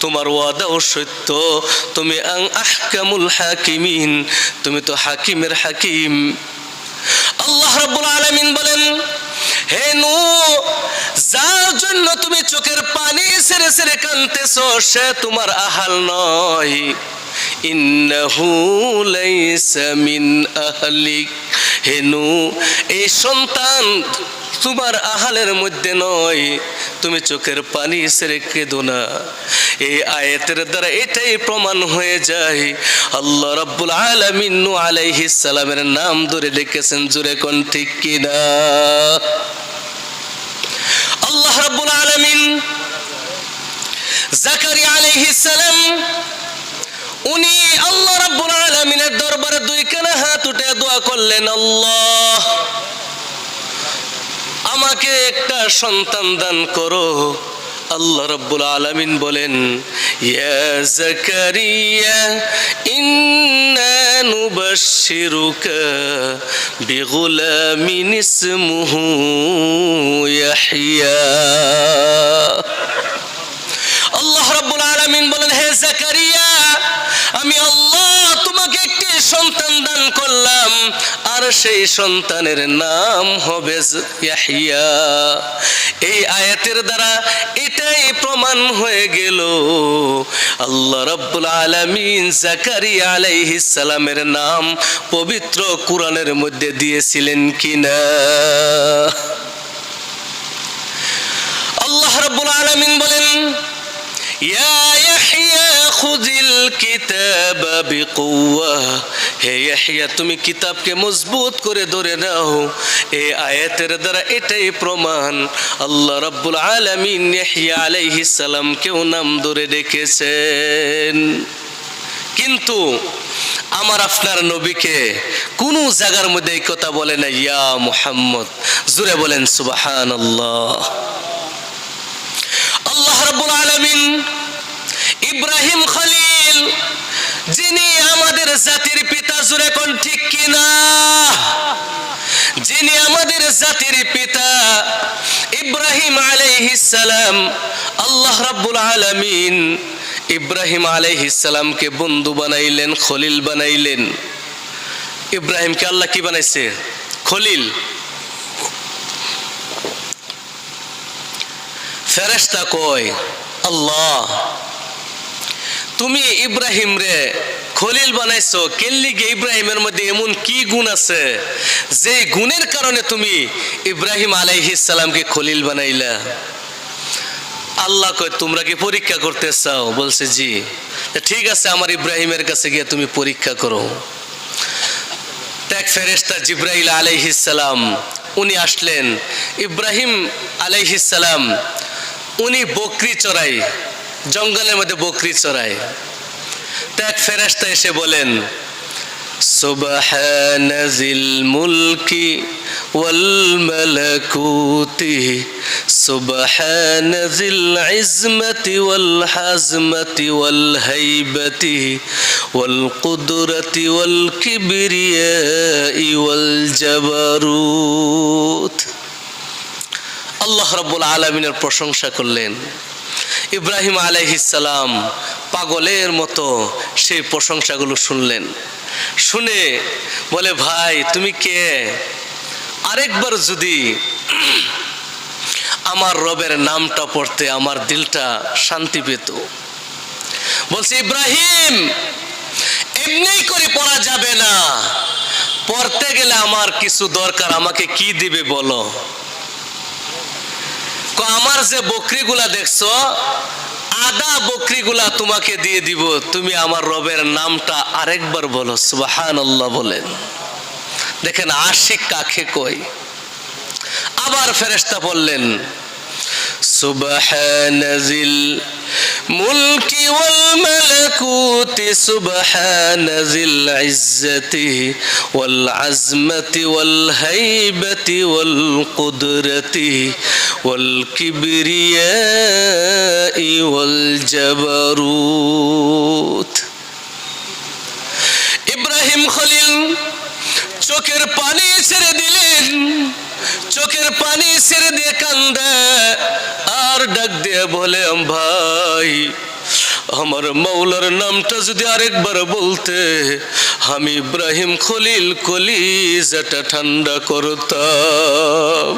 তোমার ওয়াদাও সত্য। তুমি আং আহকামুল হাকিমিন, তুমি তো হাকিমের হাকিম। আল্লাহ রাব্বুল আলামিন বলেন, হে নূ, যার জন্য তুমি চোখের পানি সেরে সেরে কানতেছো, সে তোমার আহাল নয়। ইন্নাহু লাইসা মিন আহলিক। হে নূ, এই সন্তান তোমার আহালের মধ্যে নয়। তুমি চোখের পানি সেরে কেঁদো না। এই আয়াতের দ্বারা এটাই প্রমাণ হয়ে যায়। আল্লাহ রাব্বুল আলামিন নূহ সালামের নাম ধরে ডেকেছেন, জুরে কোন ঠিক কিনা? আল্লাহ রাব্বুল আলামিন জাকারিয়া আলাইহিস সালাম, উনি আল্লাহ রাব্বুল আলামিনের দরবারে দুই কানা হাত উঠে দোয়া করলেন, আল্লাহ আমাকে একটা সন্তান দান করো। আল্লাহ রাব্বুল আলামিন বলেন আল্লাহ রাব্বুল আলামিন বলেন, হে জাকারিয়া, আমি আল্লাহ তোমাকে একটি সন্তান দান করলাম, আর সেই সন্তানের নাম হবে ইয়াহইয়া। এই আয়াতের দ্বারা এটাই প্রমাণ হয়ে গেল, আল্লাহ রাব্বুল আলামিন জাকারিয়া আলাইহিস সালামের নাম পবিত্র কোরআনের মধ্যে দিয়েছিলেন কিনা? আল্লাহ রাব্বুল আলামিন বলেন ইয়া ইয়াহইয়া খুযিল কিতাবা বিকুওয়া। হে ইয়াহইয়া তুমি কিতাবকে মজবুত করে ধরে নাও। এই আয়াতের দ্বারা এটাই প্রমাণ। আল্লাহ রাব্বুল আলামিন ইয়াহইয়া আলাইহিস সালাম কেউ নাম ধরে ডেকেছেন। কিন্তু আমার আপনার নবীকে কোন জায়গার মধ্যে এই কথা বলে না ইয়া মুহাম্মদ। জুড়ে বলেন, সুবহানাল্লাহ। রাব্বুল আলামিন ইব্রাহিম খলিল, যিনি আমাদের জাতির পিতা জুড়ে কোন ঠিক কিনা? যিনি আমাদের জাতির পিতা ইব্রাহিম সালাম, আল্লাহ রাব্বুল আলামিন ইব্রাহিম সালামকে বন্ধু বানাইলেন, খলিল বানাইলেন। ইব্রাহিমকে আল্লাহ কি বানাইছে? খলিল। ফেরেশতা কয়, আল্লাহ, তুমি ইব্রাহিম রে খলিল বানাইছো কেল্লিগে ইব্রাহিমের মধ্যে এমন কি গুণ আছে? যে গুণের কারণে তুমি ইব্রাহিম আলাইহিস সালামকে খলিল বানাইলা। আল্লাহ কয়, তোমরা কি পরীক্ষা করতে চাও? বলছে, জি। ঠিক আছে, আমার ইব্রাহিমের কাছে গিয়ে তুমি পরীক্ষা করো। ত্যাগ ফেরেস্তা জিব্রাইল আলাইহিস সালাম, উনি আসলেন, ইব্রাহিম আলাইহিস সালাম উনি বকরি চড়াই জঙ্গলের মধ্যে বকরি চড়াই ত্যাগ ফেরেস্তা এসে বলেন سبحان ذي الملك والملكوت سبحان ذي العزمة والحزمة والهيبة والقدرة والكبرياء والجبروت আল্লাহ রব্বুল আলমিনের প্রশংসা করলেন। ইব্রাহিম আলাইহিসালাম পাগলের মতো সেই প্রশংসাগুলো শুনলেন। শুনে বলে, ভাই, তুমি কে? আরেকবার যদি আমার রবের নামটা পড়তে আমার দিলটা শান্তি পেত। বলছে, ইব্রাহিম, এমনি করে পড়া যাবে না। পড়তে গেলে আমার কিছু দরকার, আমাকে কি দিবে বলো? আমার যে বকরিগুলা দেখছ, আদা বকরিগুলা তোমাকে দিয়ে দিব। তুমি আমার রবের নামটা আরেকবার বলো সুবাহান আল্লাহ বলেন। দেখেন আশিক কাকে কই আবার ফেরেস্তা বললেন, সুবহানাজিল মুলকি ওয়াল মালাকুতি, সুবহানাজিল ইজ্জতি ওয়াল আজমতি ওয়াল হাইবতি ওয়াল কুদরতি والكبرياء والجبروت ইব্রাহিম খলিল চোখের পানি ছেড়ে দিলেন চোখের পানি ছেড়ে দিয়ে কান্দে আর ডাক দিয়ে বলে ভাই আমার মৌলার নামটা যদি আরেকবার বলতে আমি ইব্রাহিম খলিল কলি যেটা ঠান্ডা করতাম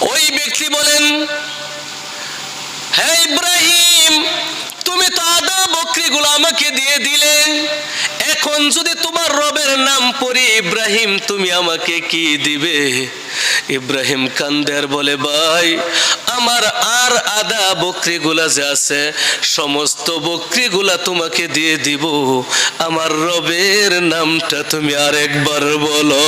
ওই ব্যক্তি বলেন হ্যাঁ ইব্রাহিম, তুমি তো আদা বকরিগুলো আমাকে দিয়ে দিলে। এখন যদি তোমার রবের নাম পড়ি, ইব্রাহিম, তুমি আমাকে কি দিবে? ইব্রাহিম কান্দের বলে, ভাই, আমার আর আদা বকরিগুলা যে আছে, সমস্ত বকরিগুলা তোমাকে দিয়ে দিব। আমার রবের নামটা তুমি আরেকবার বলো।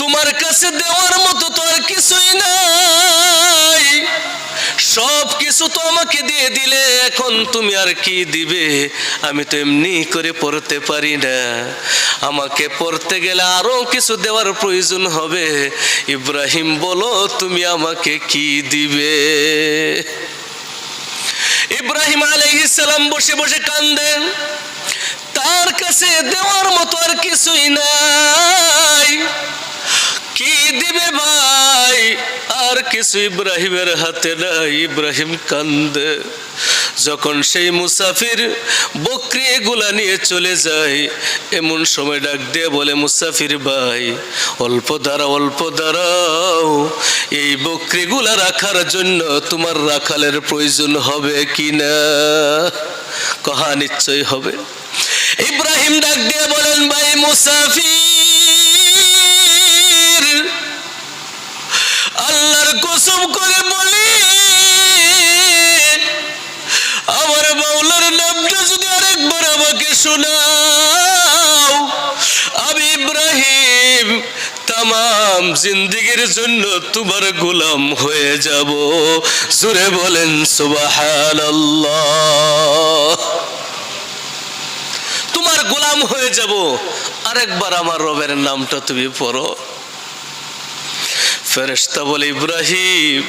তোমার কাছে দেওয়ার মতো তো আর কিছুই নাই। সব কিছু তো আমাকে দিয়ে দিলে, এখন তুমি আর কি দিবে? আমি তো এমনি করে পড়তে পারি না। আমাকে পড়তে গেলে আরও কিছু দেওয়ার প্রয়োজন হবে। ইব্রাহিম বলো, তুমি আমাকে কি দিবে? ইব্রাহিম আলাইহিস সালাম বসে বসে কান্দেন তার কাছে দেওয়ার মতো আর কিছুই নাই। কি দিবে ভাই? আর কিছু ইব্রাহিমের হাতে নাই, ইব্রাহিম কান্দে। যখন সেই মুসাফির বকরি এগুলা নিয়ে চলে যায়, এমন সময় ডাক দিয়ে বলে, মুসাফির ভাই, অল্প দাঁড়াও অল্প দাঁড়াও। এই বকরিগুলা রাখার জন্য তোমার রাখালের প্রয়োজন হবে কি না? কহা নিশ্চয় হবে? ইব্রাহিম ডাক দিয়ে বলেন, ভাই মুসাফির আল্লাহর কসম করে বলি, আমার মাওলার নামটা যদি আরেকবার আমাকে শোনাও, আমি ইব্রাহিম তাম জিন্দিগির জন্য তোমার গোলাম হয়ে যাব। জুড়ে বলেন, সুবহানাল্লাহ। তোমার গোলাম হয়ে যাব। আরেকবার আমার রবের নামটা তুমি পড়ো। ফেরেশতা বলে, ইব্রাহিম,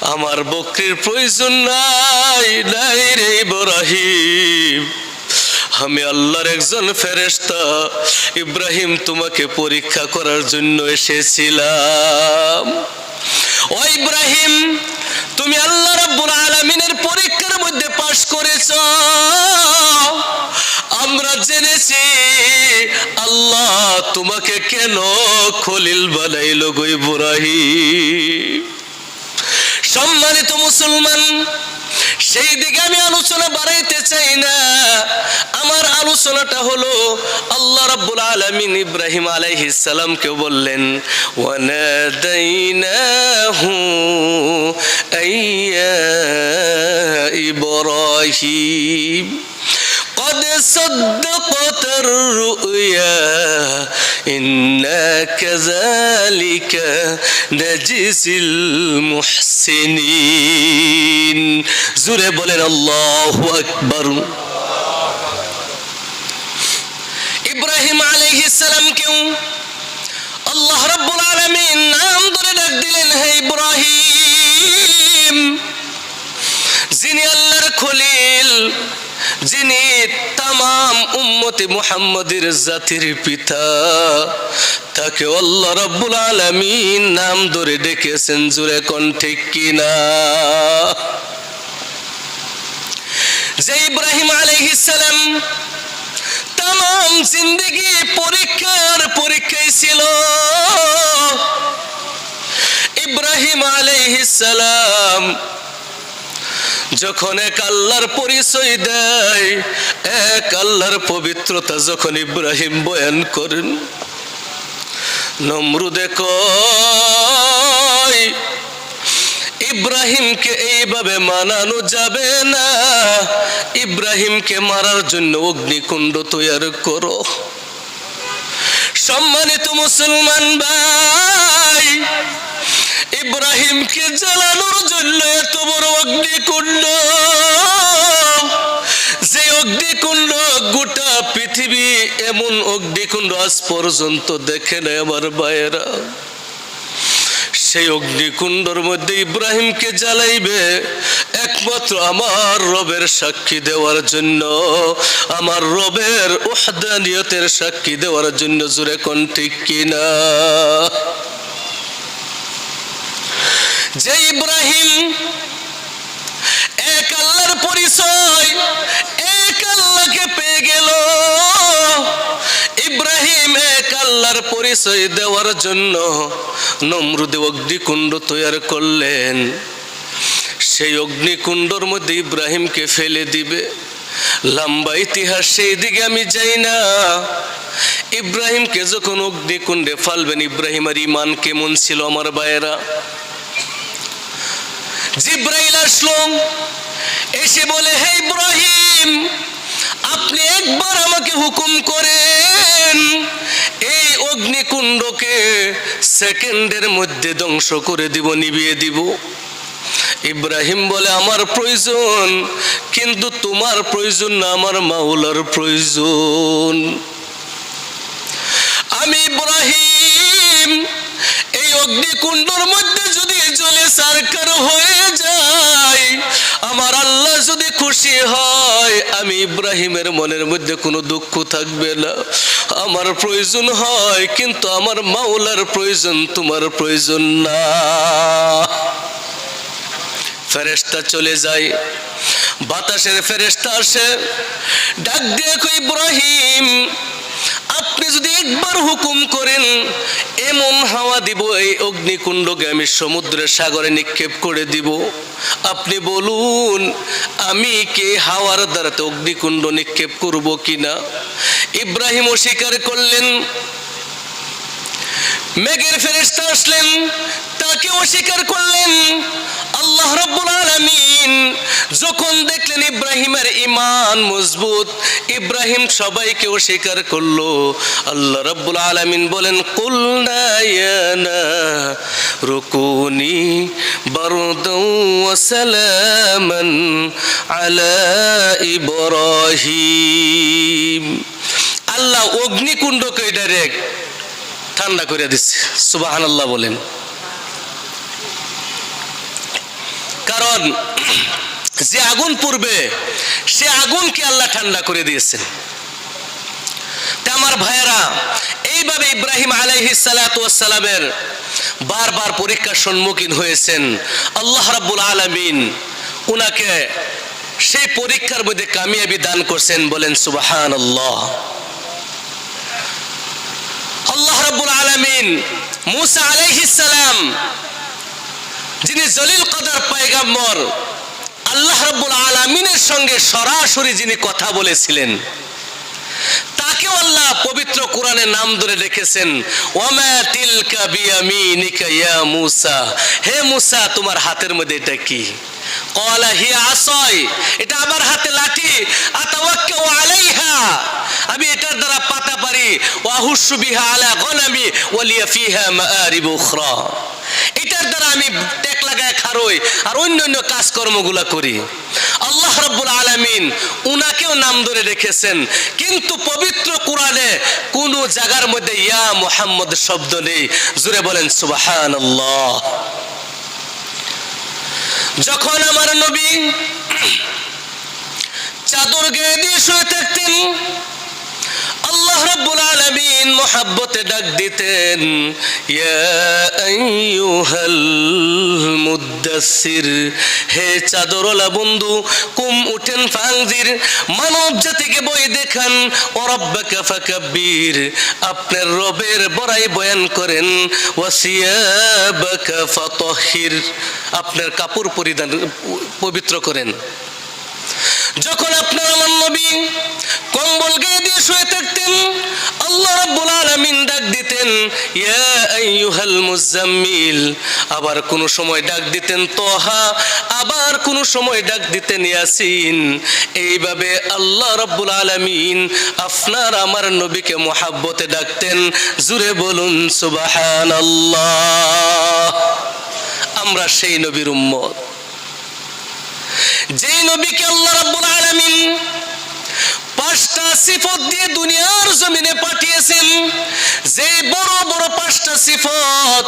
আমার বকরির প্রয়োজন নাই নাই রে ইব্রাহিম। আমি আল্লাহর একজন ফেরেশতা। ইব্রাহিম, তোমাকে পরীক্ষা করার জন্য এসেছিলাম। ও ইব্রাহিম, তুমি আল্লাহ রাব্বুল আলামিনের পরীক্ষার মধ্যে পাশ করেছ। আমরা জেনেছি, আল্লাহ তোমাকে কেন খলিল বানাইল গো ইব্রাহিম? সম্মানিত মুসলমান, সেই দিকে আমি আলোচনা বাড়াইতে চাই না। আমার আলোচনাটা হলো, আল্লাহ রাব্বুল আলামিন ইব্রাহিম আলাইহিস সালামকে বললেন, ওয়ানাদাইনাহু আইয়া ইব্রাহিম। قد صدقت الرؤيا إنا كذلك نجزي المحسنين زوري بولين الله أكبر ইব্রাহিম আলাইহিস সালাম কেউ আল্লাহ রাব্বুল আলামিন নাম ধরে ডাক দিলেন হে ইব্রাহিম যিনি আল্লাহর খলিল যিনি তামাম উম্মতি মুহাম্মদের জাতির পিতা তাকে আল্লাহ রাব্বুল আলামিন নাম ধরে ডেকেছেন জুরে কোন ঠিক কিনা? যে ইব্রাহিম আলাইহিস সালাম তাম জিন্দগি পরীক্ষার পরীক্ষায় ছিল। ইব্রাহিম আলাইহিস সালাম যখন এক আল্লাহর পরিচয় দেয়, এক আল্লাহর পবিত্রতা যখন ইব্রাহিম বয়ান করেন, নমরুদে কয়, ইব্রাহিমকে এইভাবে মানানো যাবে না। ইব্রাহিমকে মারার জন্য অগ্নিকুণ্ড তৈরি করো। সম্মানিত মুসলমান ভাই ইব্রাহিমকে জ্বালানোর জন্য এত বড় অগ্নিকুণ্ড। যে অগ্নিকুণ্ড গোটা পৃথিবী এমন অগ্নিকুণ্ড আজ পর্যন্ত দেখে নেয় আমার ভাইয়েরা। সেই অগ্নিকুণ্ডর মধ্যে ইব্রাহিমকে জ্বালাইবে একমাত্র আমার রবের সাক্ষী দেওয়ার জন্য। আমার রবের ওহদানিয়তের সাক্ষী দেওয়ার জন্য জুড়ে কোন ঠিক কিনা? যে ইব্রাহিম, এক আল্লাহর পরিচয়, এক আল্লাহকে পেয়ে গেল। ইব্রাহিম এক আল্লাহর পরিচয় দেওয়ার জন্য নমরুদে অগ্নিকুণ্ড তৈরি করলেন। সেই অগ্নিকুণ্ডর মধ্যে ইব্রাহিমকে ফেলে দিবে। লম্বা ইতিহাস সেই দিকে আমি যাই না। ইব্রাহিমকে যখন অগ্নিকুণ্ডে ফালবেন, ইব্রাহিম আর ইমান কেমন ছিল আমার বায়েরা জিব্রাইল আসলো। এসে বলে, হে ইব্রাহিম, আপনি একবার আমাকে হুকুম করেন, এই অগ্নিকুণ্ডকে সেকেন্ডের মধ্যে ধ্বংস করে দিব, নিবিয়ে দিব। ইব্রাহিম বলে, আমার প্রয়োজন, কিন্তু তোমার প্রয়োজন না, আমার মাওলার প্রয়োজন। আমি ইব্রাহিম, এই অগ্নিকুণ্ডর মধ্যে যদি জ্বলে সারকার হয়ে খুশি হয়। আমি ইব্রাহিমের মনের মধ্যে কোনো দুঃখ থাকবে না। আমার প্রয়োজন হয়, কিন্তু আমার মাওলার প্রয়োজন, তোমার প্রয়োজন না। ফেরেস্তা চলে যায়। বাতাসের ফেরেস্তা আসে। ডাক দিয়ে ইব্রাহিম যদি একবার হুকুম করেন, এমন হাওয়া দিব, এই অগ্নিকুণ্ডকে আমি সমুদ্রের সাগরে নিক্ষেপ করে দিব। আপনি বলুন, আমি কে হাওয়ার দ্বারাতে অগ্নিকুণ্ড নিক্ষেপ করব কিনা? ইব্রাহিম অস্বীকার করলেন। মেঘের ফেরেস্তা আসলেন তাকে অস্বীকার করলেন। আল্লাহ রাব্বুল আলামিন যখন দেখলেন ইব্রাহিমের ইমান মজবুত, ইব্রাহিম সবাইকে অস্বীকার করল। আল্লাহ রাব্বুল আলামিন বলেন ইয়ানা রুকুনি সালামান আলা ইব্রাহিম। আল্লাহ অগ্নিকুণ্ডকে ডাইরেক্ট ঠান্ডা করে দিচ্ছে। সুবাহান আল্লাহ বলেন। কারণ যে আগুন পূর্বে সে আগুনকে আল্লাহ ঠান্ডা করে দিয়েছেন। আমার ভাইয়েরা, এইভাবে ইব্রাহিম আলাইহি সালামের বারবার পরীক্ষার সম্মুখীন হয়েছেন। আল্লাহ রাব্বুল আলামিন উনাকে সেই পরীক্ষার মধ্যে কামিয়াবি দান করছেন, বলেন সুবাহান আল্লাহ আল্লাহ রাব্বুল আলামিন মুসা আলাইহিস সালাম যিনি জলিল কদর পয়গাম্বর, আল্লাহ রাব্বুল আলামিনের সঙ্গে সরাসরি যিনি কথা বলেছিলেন, তাকেও আল্লাহ পবিত্র কোরআনে নাম ধরে রেখেছেন ওমা তিলকা বিয়ামিনিকা ইয়া মুসা হে মুসা, তোমার হাতের মধ্যে এটা কি? কলা হিয়া আসয় এটা আমার হাতে লাঠি আতাওয়াক্কাউ আলাইহা আমি এটার দ্বারা পাতা পারি ওয়াহুসু বিহা আলা গনামি ওয়ালিয়া ফিহা মাআরিব উখরা এটার দ্বারা আমি লাগায় খারই আর অন্য অন্য কাজকর্মগুলা করি। আল্লাহ রাব্বুল আলামিন উনাকেও নাম ধরে রেখেছেন, কিন্তু পবিত্র কোরআনে কোন জায়গার মধ্যে ইয়া মুহাম্মদ শব্দ নেই। জুড়ে বলেন, সুবহানাল্লাহ। যখন আমার নবী চাদর গায়ে দিয়ে শুয়ে থাকতেন রাব্বুল আলামিন ডাক দিতেন, ইয়া আইয়ুহাল মুদাসসির, হে চাদরওয়ালা বন্ধু, কুম উঠেন ফাংজির মানব জাতিকে বই দেখান, ও রব্বাকা ফাকাব্বির। আপনার রবের বড়াই বয়ান করেন ওয়াসিয়াবাকা ফাতাহির। আপনার কাপড় পরিধান, পবিত্র করেন। যখন আপনার আমার নবী কম্বল গায়ে দিয়ে শুয়ে থাকতেন, আল্লাহ রাব্বুল আলামিন ডাক দিতেন, ইয়া আইয়ুহাল মুজাম্মিল। আবার কোন সময় ডাক দিতেন, তোহা। আবার কোন সময় ডাক দিতেন, ইয়াসিন। এইভাবে আল্লাহ রাব্বুল আলামিন আপনার আমার নবীকে মোহাব্বতে ডাকতেন। জুরে বলুন, সুবহানাল্লাহ। আমরা সেই নবীর উম্মত। যেই নবীকে আল্লাহ রাব্বুল আলামিন পাঁচটা সিফত দিয়ে দুনিয়ার জমিনে পাঠিয়েছেন যে বড় বড় পাঁচটা সিফত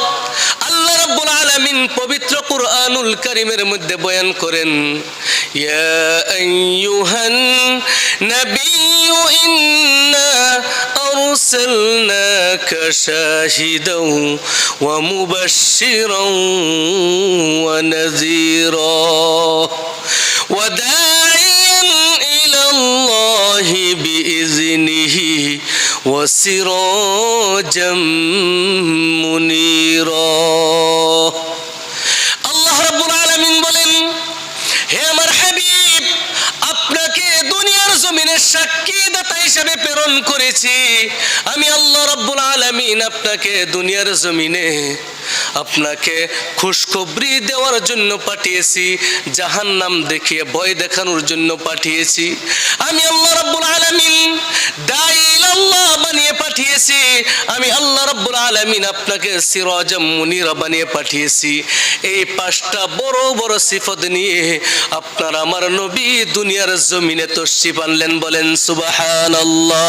আল্লাহ রাব্বুল আলামিন পবিত্র কুরআনুল কারীমের মধ্যে বয়ান করেন, ইয়া আইয়ুহান নাবিয়্যু ইন্না ওয়া মুবাশশিরাও ওয়া নাযীরা। وداعيا إلى الله بإذنه وسراجا منيرا আল্লাহ রাব্বুল আলামিন বলেন হে আমার হাবিব আপনাকে দুনিয়ার জমিনে সাক্ষী দাতা হিসেবে প্রেরণ করেছি আমি আল্লাহ রাব্বুল আলামিন আপনাকে দুনিয়ার জমিনে আপনাকে খুশখবরি দেওয়ার জন্য পাঠিয়েছি, জাহান্নাম দেখিয়ে ভয় দেখানোর জন্য পাঠিয়েছি। আমি আল্লাহ রাব্বুল আলামিন দাইল আল্লাহ বানিয়ে পাঠিয়েছি। আমি আল্লাহ রাব্বুল আলামিন আপনাকে সিরাজাম মুনিরা বানিয়ে পাঠিয়েছি। এই পাঁচটা বড় বড় সিফত নিয়ে আপনার আমার নবী দুনিয়ার জমিনে তশরিফ আনলেন, বলেন, সুবহানাল্লাহ।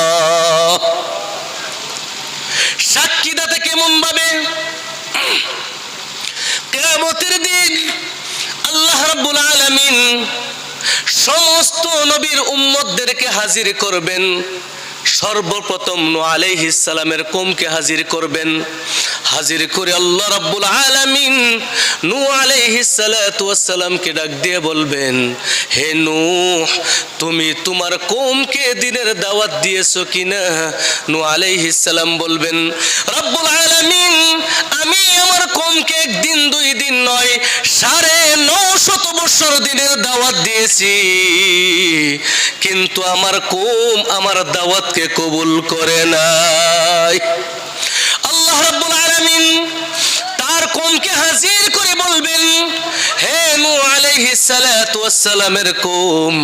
সাক্ষীদাতা কেমন ভাবে কেয়ামতের দিন আল্লাহ রাব্বুল আলামিন সমস্ত নবীর উম্মতদেরকে হাজির করবেন। সর্বপ্রথম নূহ আলাইহিস সালামের কমকে হাজির করবেন। হাজির করে আল্লাহ রাব্বুল আলামিন নূহ আলাইহিস সালাতু ওয়াস ডাক দিয়ে বলবেন, হে নূহ, তুমি তোমার কমকে দিনের দাওয়াত দিয়েছ কিনা? নূহ আলাইহিস সালাম বলবেন, রব্বুল আলামিন, আমি আমার কমকে একদিন, দুই দিন নয়, সাড়ে নশত বছর দিনের দাওয়াত দিয়েছি। কিন্তু আমার কোম আমার দাওয়াতকে কবুল করে নাই আল্লাহ রাব্বুল আলামিন তার কোমকে হাজির করে বলবেন হে নূহ আলাইহিস সালাতু ওয়াস সালামের কোম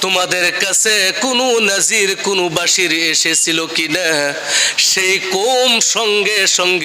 তোমাদের কাছে কোনো নাজির কোনো বাসির এসেছিল কিনা? সেই কোম সঙ্গে সঙ্গে